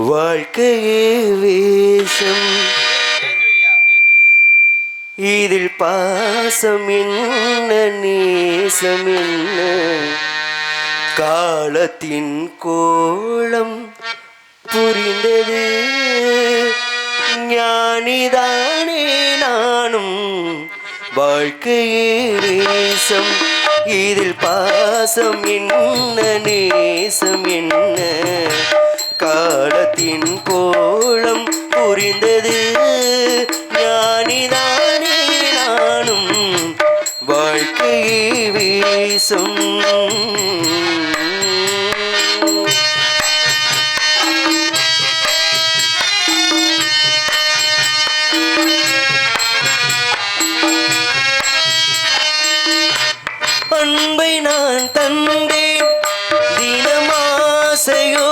வாழ்க்கையே வேஷம். இதில் பாசம் என்ன நேசம் என்ன? காலத்தின் கோலம் புரிந்தது. ஞானிதானே நானும். வாழ்க்கையே நேசம் இதில் பாசம் என்ன நேசம் என்ன? தாளத்தின் கோலம் புரிந்தது. ஞானிதானே நானும் வாழ்க்கையை வீசும். அன்பை நான் தந்தேன். தினமாசையோ